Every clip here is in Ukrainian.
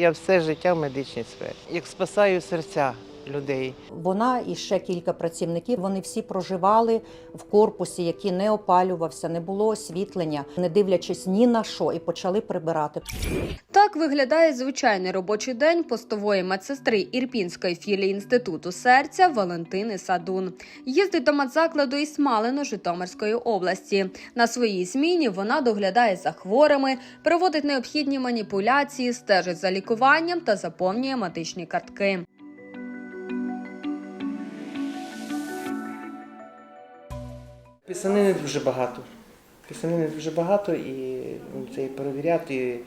Я все життя в медичній сфері. Як спасаю серця людей. Вона і ще кілька працівників. Вони всі проживали в корпусі, який не опалювався, не було освітлення, не дивлячись ні на що, і почали прибирати. Так виглядає звичайний робочий день постової медсестри Ірпінської філії інституту серця Валентини Садун. Їздить до медзакладу із Смалино Житомирської області. На своїй зміні вона доглядає за хворими, проводить необхідні маніпуляції, стежить за лікуванням та заповнює медичні картки. Писанини дуже багато. Писанини дуже багато і ну, це і перевіряти,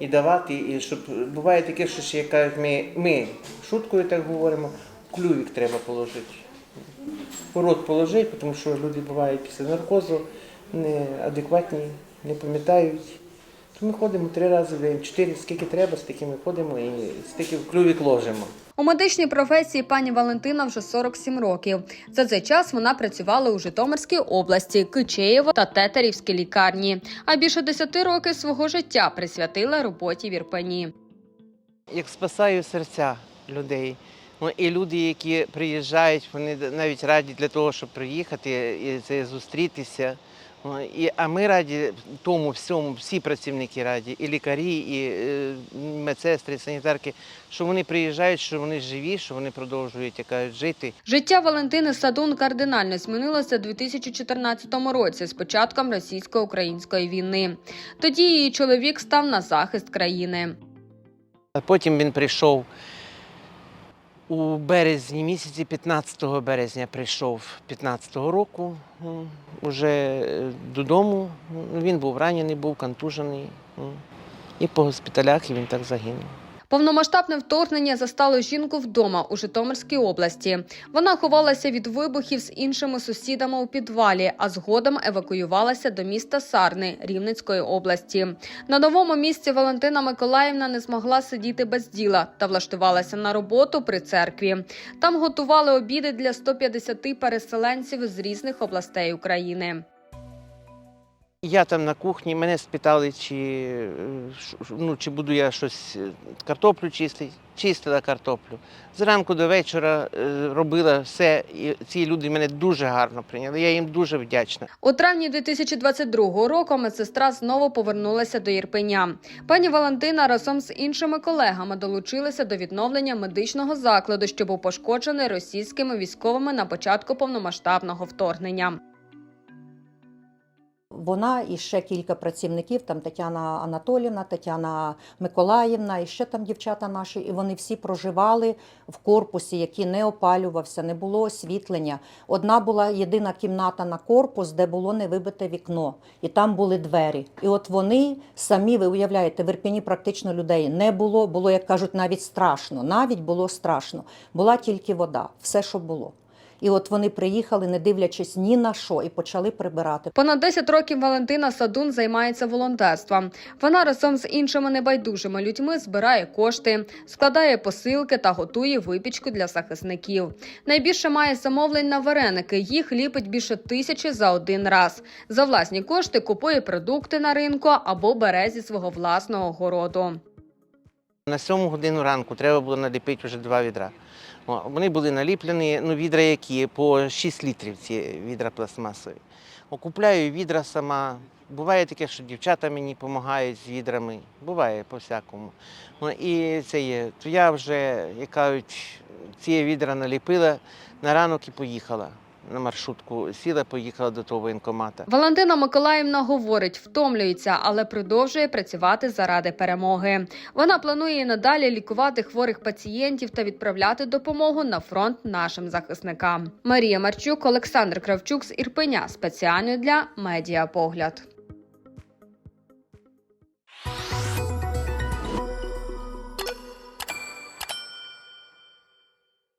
і, давати. І щоб буває таке, що ще кажуть, ми, ми шуткою так говоримо, клювік треба положити. У рот положити, тому що люди бувають після наркозу неадекватні, не пам'ятають. То ми ходимо три рази в день, чотири, скільки треба, стільки ми ходимо і стільки в клювік ложимо. У медичній професії пані Валентина вже 47 років. За цей час вона працювала у Житомирській області, Кичеєво та Тетерівській лікарні. А більше 10 років свого життя присвятила роботі в Ірпені. як спасаю серця людей. Ну, і люди, які приїжджають, вони навіть раді для того, щоб приїхати і це зустрітися. І, а ми раді тому всьому, всі працівники раді, і лікарі, і е, медсестри, і санітарки, що вони приїжджають, що вони живі, що вони продовжують як кажуть, жити. Життя Валентини Садун кардинально змінилося у 2014 році з початком російсько-української війни. Тоді її чоловік став на захист країни. А потім він прийшов у березні місяці, 15 березня прийшов 15-го року вже уже е, додому. Він був ранений, був контужений. І по госпіталях він так загинув. Повномасштабне вторгнення застало жінку вдома у Житомирській області. Вона ховалася від вибухів з іншими сусідами у підвалі, а згодом евакуювалася до міста Сарни Рівненської області. На новому місці Валентина Миколаївна не змогла сидіти без діла та влаштувалася на роботу при церкві. Там готували обіди для 150 переселенців з різних областей України. Я там на кухні, мене спитали, чи, е, ну, чи буду я щось е, картоплю чистити. Чистила картоплю. Зранку до вечора е, робила все. І ці люди мене дуже гарно прийняли. Я їм дуже вдячна. У травні 2022 року медсестра знову повернулася до Ірпеня. Пані Валентина разом з іншими колегами долучилися до відновлення медичного закладу, що був пошкоджений російськими військовими на початку повномасштабного вторгнення. Вона і ще кілька працівників, там Тетяна Анатолівна, Тетяна Миколаївна, і ще там дівчата наші, і вони всі проживали в корпусі, який не опалювався, не було освітлення. Одна була єдина кімната на корпус, де було не вибите вікно, і там були двері. І от вони самі, ви уявляєте, в Ірпіні практично людей не було, було, як кажуть, навіть страшно. Навіть було страшно. Була тільки вода, все, що було. І от вони приїхали, не дивлячись ні на що, і почали прибирати. Понад 10 років Валентина Садун займається волонтерством. Вона разом з іншими небайдужими людьми збирає кошти, складає посилки та готує випічку для захисників. Найбільше має замовлень на вареники. Їх ліпить більше тисячі за один раз. За власні кошти купує продукти на ринку або бере зі свого власного городу. На сьому годину ранку треба було наліпити вже два відра. Вони були наліплені, ну, відра які по 6 літрів ці відра пластмасові. Окупляю відра сама. Буває таке, що дівчата мені допомагають з відрами. Буває по-всякому. Ну, і це є. То я вже, як кажуть, ці відра наліпила на ранок і поїхала на маршрутку. Сіла, поїхала до того воєнкомата. Валентина Миколаївна говорить, втомлюється, але продовжує працювати заради перемоги. Вона планує і надалі лікувати хворих пацієнтів та відправляти допомогу на фронт нашим захисникам. Марія Марчук, Олександр Кравчук з Ірпеня спеціально для медіапогляд.